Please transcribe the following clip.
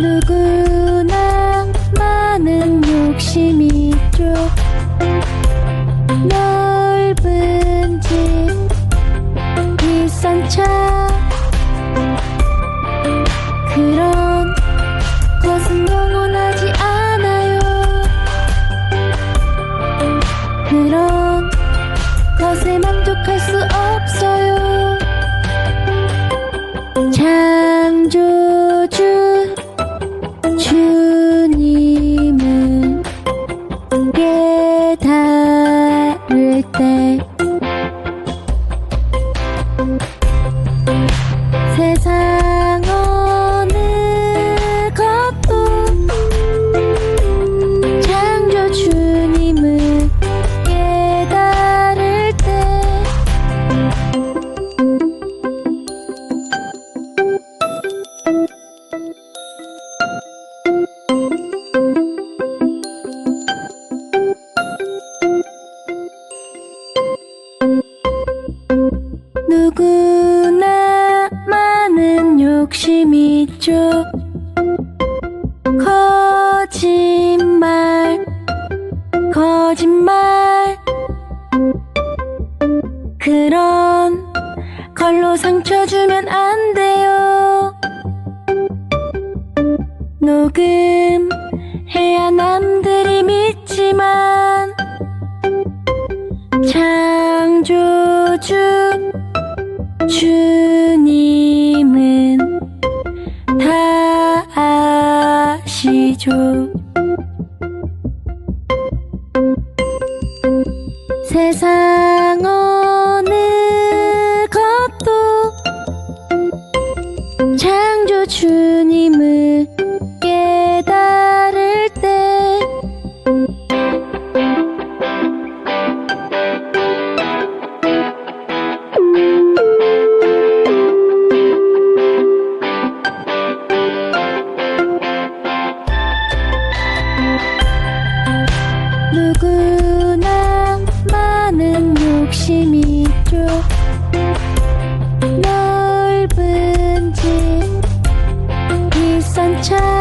누구나 많은 욕심이 있죠. 넓은 집 비싼 차 누구나 많은 욕심이 있죠. 거짓말 거짓말. 그런 걸로 상처 주면 안 돼요 녹음해야 남들이 믿지만 창조주 주님은 다 아시죠? 세상 어느 것도 창조 주님을 누구나 많은 욕심이 있죠. 넓은 집 비싼 차